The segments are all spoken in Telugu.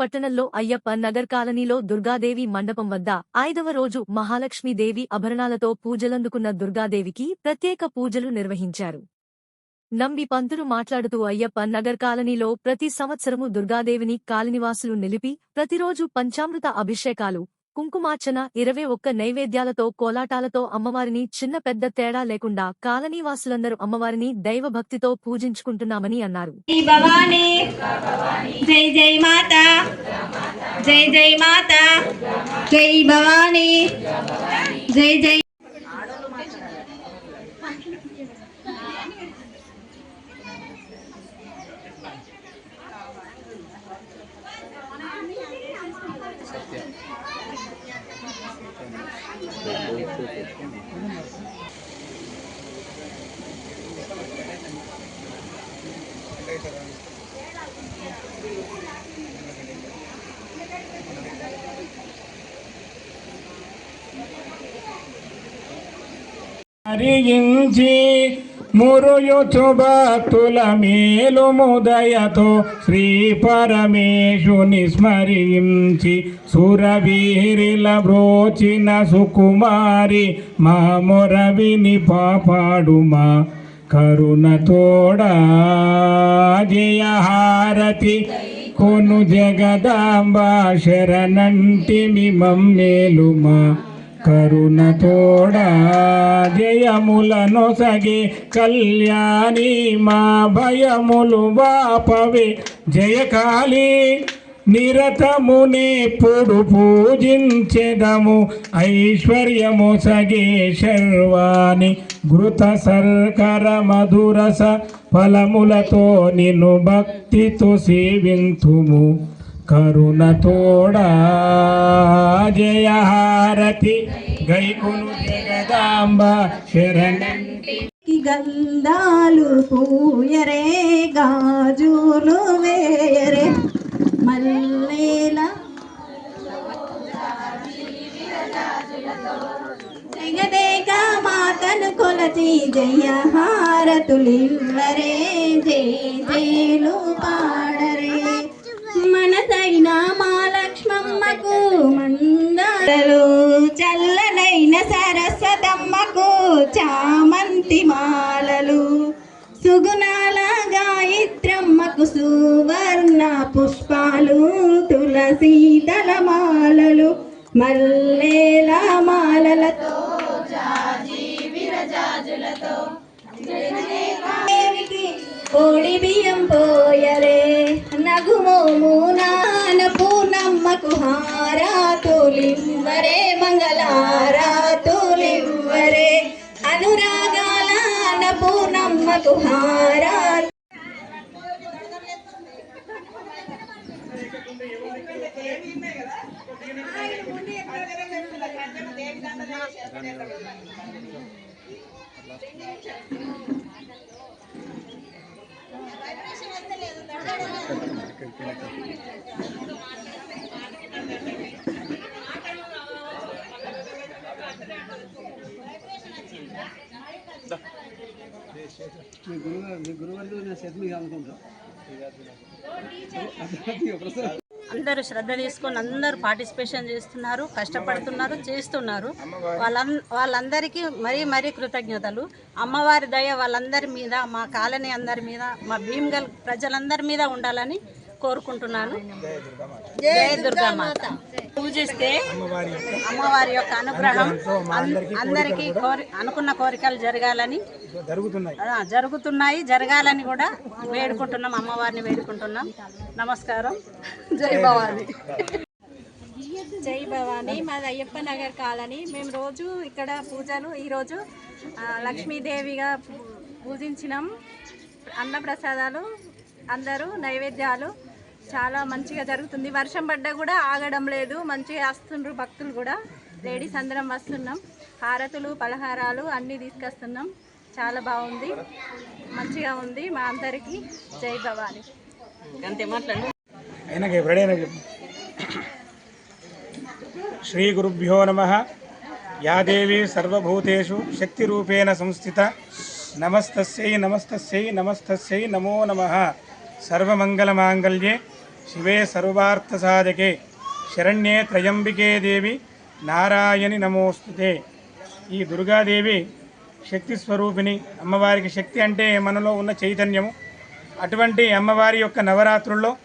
పట్టణంలో అయ్యప్ప నగర్ కాలనీలో దుర్గాదేవి మండపం వద్ద ఐదవ రోజు మహాలక్ష్మీదేవి ఆభరణాలతో పూజలందుకున్న దుర్గాదేవికి ప్రత్యేక పూజలు నిర్వహించారు. నంబి పంతులు మాట్లాడుతూ అయ్యప్ప నగర్ కాలనీలో ప్రతి సంవత్సరము దుర్గాదేవిని కాలనివాసులు నిలిపి ప్రతిరోజు పంచామృత అభిషేకాలు కుంకుమార్చన ఇరవై ఒక్క నైవేద్యాలతో కోలాటాలతో అమ్మవారిని చిన్న పెద్ద తేడా లేకుండా కాలనీవాసులందరూ అమ్మవారిని దైవభక్తితో పూజించుకుంటున్నామని అన్నారు. జై జై మాత జై జై మాత జై భవానీ జై జై హరించి మురుయుచు భక్తుల మేలు ముదయతో శ్రీ పరమేశుని స్మరించి సురవీరిల బ్రోచిన సుకుమారి మా మొరవిని పాపాడుమా. కరుణ తోడా జయహారతి కొను జగదాంబ శరణంటిమి మమ్మేలుమా. కరుణ తోడా జయములను సగి కళ్యాణి మా భయములు వాపవే. జయకాళి నిరతమునెప్పుడు పూజించెదము. ఐశ్వర్యము సగే శర్వాణి ఘృత సర్కర మధురస ఫలములతో నిన్ను భక్తితో సేవింతుము. కరుణ తోడా జయహారతి గైకును జగదాంబ శరణం గంధాలు పూయరే గాజులు వేయరే. మల్లేల జగదేక మాతను కొలచి జయ హారతులివ్వరే జయ జయలు పాడరే. మనసైన మా లక్ష్మమ్మకు మందాలు చల్లనైన సరస్వతమ్మకు చామంతి మాలలు. సుగుణాల గాయత్రమ్మకు సువర్ణ పుష్పాలు తులసి మాలలు మల్లేల మాలలతో దేవికి కోడి బియ్యం పోయరే నగుమోము నాన పూనమ్మకు హారాతులివ్వరే మంగళారాతులివ్వరే అనురాగాల పూర్ణమ్మకు హారా Thank you. మీ గురువు మీ గురువు నా అనుకుంటా అందరూ శ్రద్ధ తీసుకొని అందరూ పార్టిసిపేషన్ చేస్తున్నారు కష్టపడుతున్నారు చేస్తున్నారు. వాళ్ళం వాళ్ళందరికీ మరీ మరీ కృతజ్ఞతలు. అమ్మవారి దయ వాళ్ళందరి మీద మా కాలనీ అందరి మీద మా భీమ్గల్ ప్రజలందరి మీద ఉండాలని కోరుకుంటున్నాను. జయ దుర్గామాత పూజిస్తే అమ్మవారి యొక్క అనుగ్రహం అన్- అందరికీ కోరి అనుకున్న కోరికలు జరగాలని జరుగుతున్నాయి. జరగాలని కూడా వేడుకుంటున్నాం అమ్మవారిని వేడుకుంటున్నాం. నమస్కారం. జై భవాని. జై భవాని. మాది అయ్యప్ప నగర్ కాలనీ. మేము రోజు ఇక్కడ పూజలు ఈరోజు లక్ష్మీదేవిగా పూజించినాం. అన్నప్రసాదాలు అందరూ నైవేద్యాలు చాలా మంచిగా జరుగుతుంది. వర్షం పడ్డా కూడా ఆగడం లేదు. మంచిగా వస్తుండ్రు భక్తులు కూడా. లేడీస్ అందరం వస్తున్నాం. హారతులు పలహారాలు అన్నీ తీసుకొస్తున్నాం. చాలా బాగుంది. మంచిగా ఉంది మా అందరికీ. జై భవాని. శ్రీ గురుభ్యో నమ. యా దేవి సర్వభూతేషు శక్తిరూపేణ సంస్థిత. నమస్తస్యై నమస్తస్యై నమస్తస్యై నమో నమ. సర్వమంగళమాంగళ్యే శివే సర్వార్థసాధకే. శరణ్యే త్రయంబికే దేవి. నారాయణి నమోస్తుతే ఈ దుర్గాదేవి శక్తి స్వరూపిణి. అమ్మవారికి శక్తి అంటే మనలో ఉన్న చైతన్యము. అటువంటి అమ్మవారి యొక్క నవరాత్రుల్లో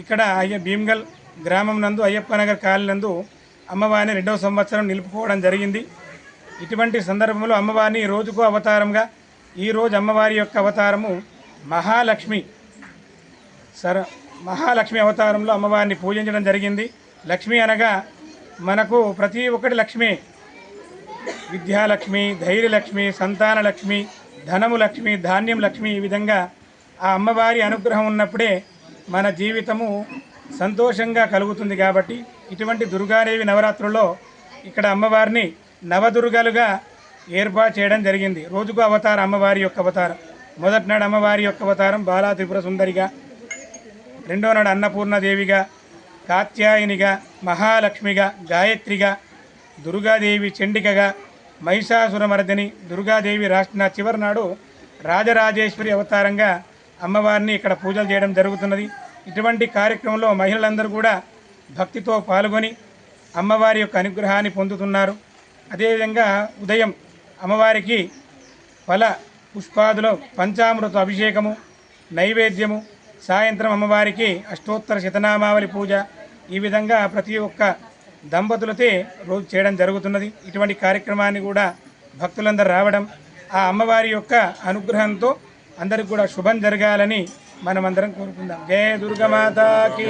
ఇక్కడ అయ్య భీమ్గల్ గ్రామం నందు అయ్యప్ప నగర్ కాలినందు నందు అమ్మవారిని రెండవ సంవత్సరం నిలుపుకోవడం జరిగింది. ఇటువంటి సందర్భంలో అమ్మవారిని రోజుకు అవతారంగా ఈరోజు అమ్మవారి యొక్క అవతారము మహాలక్ష్మి. సర మహాలక్ష్మి అవతారంలో అమ్మవారిని పూజించడం జరిగింది. లక్ష్మి అనగా మనకు ప్రతి ఒక్కటి లక్ష్మి. విద్యాలక్ష్మి ధైర్యలక్ష్మి సంతానలక్ష్మి ధనము లక్ష్మి ధాన్యం లక్ష్మి ఈ విధంగా ఆ అమ్మవారి అనుగ్రహం ఉన్నప్పుడే మన జీవితము సంతోషంగా కలుగుతుంది కాబట్టి ఇటువంటి దుర్గాదేవి నవరాత్రుల్లో ఇక్కడ అమ్మవారిని నవదుర్గలుగా ఏర్పాటు చేయడం జరిగింది. రోజుకు అవతారం అమ్మవారి యొక్క అవతారం. మొదటి నాడు అమ్మవారి యొక్క అవతారం బాలా త్రిపుర సుందరిగా రెండో నాడు అన్నపూర్ణదేవిగా కాత్యాయనిగా మహాలక్ష్మిగా గాయత్రిగా దుర్గాదేవి చండికగా మహిషాసురమర్దిని దుర్గాదేవి రాష్ట్ర చివరి నాడు రాజరాజేశ్వరి అవతారంగా అమ్మవారిని ఇక్కడ పూజలు చేయడం జరుగుతున్నది. ఇటువంటి కార్యక్రమంలో మహిళలందరూ కూడా భక్తితో పాల్గొని అమ్మవారి యొక్క అనుగ్రహాన్ని పొందుతున్నారు. అదేవిధంగా ఉదయం అమ్మవారికి ఫల పుష్పాదులో పంచామృత అభిషేకము నైవేద్యము సాయంత్రం అమ్మవారికి అష్టోత్తర శతనామావళి పూజ ఈ విధంగా ప్రతి ఒక్క దంపతులతో రోజు చేయడం జరుగుతున్నది. ఇటువంటి కార్యక్రమాన్ని కూడా భక్తులందరూ రావడం ఆ అమ్మవారి యొక్క అనుగ్రహంతో అందరికి కూడా శుభం జరగాలని మనమందరం కోరుకుందాం. జయ దుర్గమాతాకి